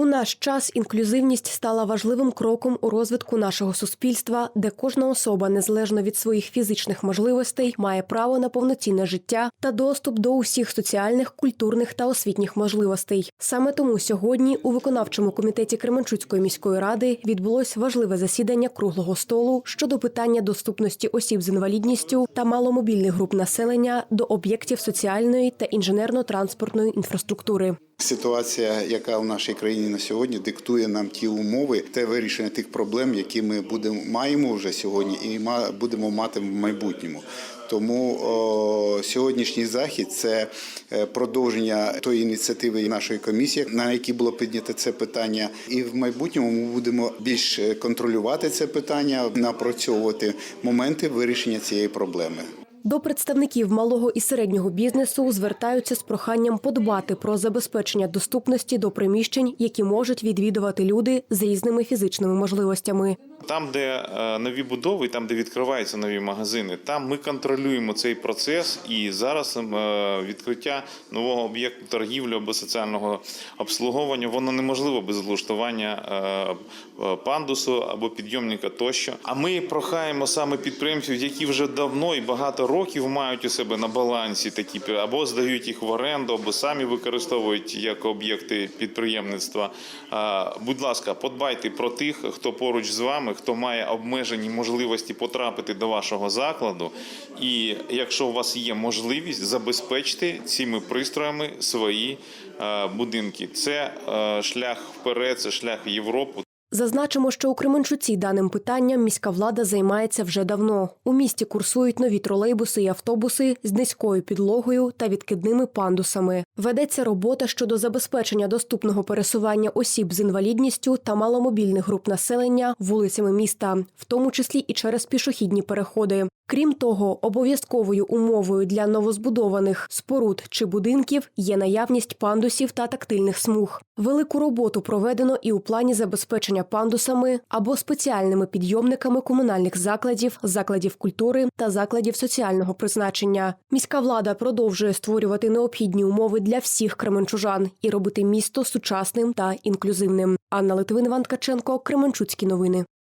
У наш час інклюзивність стала важливим кроком у розвитку нашого суспільства, де кожна особа, незалежно від своїх фізичних можливостей, має право на повноцінне життя та доступ до усіх соціальних, культурних та освітніх можливостей. Саме тому сьогодні у виконавчому комітеті Кременчуцької міської ради відбулось важливе засідання круглого столу щодо питання доступності осіб з інвалідністю та маломобільних груп населення до об'єктів соціальної та інженерно-транспортної інфраструктури. Ситуація, яка в нашій країні на сьогодні диктує нам ті умови, те вирішення тих проблем, які ми будемо маємо вже сьогодні, і будемо мати в майбутньому. Тому о, сьогоднішній захід це е, продовження тої ініціативи нашої комісії, на якій було піднято це питання. І в майбутньому ми будемо більш е, контролювати це питання, напрацьовувати моменти вирішення цієї проблеми. До представників малого і середнього бізнесу звертаються з проханням подбати про забезпечення доступності до приміщень, які можуть відвідувати люди з різними фізичними можливостями. Там, де е, нові будови, там, де відкриваються нові магазини, там ми контролюємо цей процес. І зараз е, відкриття нового об'єкту торгівлі або соціального обслуговування воно неможливо без влаштування е, пандусу або підйомника тощо. А ми прохаємо саме підприємців, які вже давно і багато років мають у себе на балансі такі або здають їх в оренду, або самі використовують як об'єкти підприємництва. Будь ласка, подбайте про тих, хто поруч з вами, хто має обмежені можливості потрапити до вашого закладу. І якщо у вас є можливість, забезпечте цими пристроями свої е, будинки. Це е, шлях вперед, це шлях в Європу. Зазначимо, що у Кременчуці даним питанням міська влада займається вже давно. У місті курсують нові тролейбуси і автобуси з низькою підлогою та відкидними пандусами. Ведеться робота щодо забезпечення доступного пересування осіб з інвалідністю та маломобільних груп населення вулицями міста, в тому числі і через пішохідні переходи. Крім того, обов'язковою умовою для новозбудованих споруд чи будинків є наявність пандусів та тактильних смуг. Велику роботу проведено і у плані забезпечення пандусами або спеціальними підйомниками комунальних закладів, закладів культури та закладів соціального призначення. Міська влада продовжує створювати необхідні умови для всіх кременчужан і робити місто сучасним та інклюзивним. Анна Литвин, Іван Ткаченко, Кременчуцькі новини.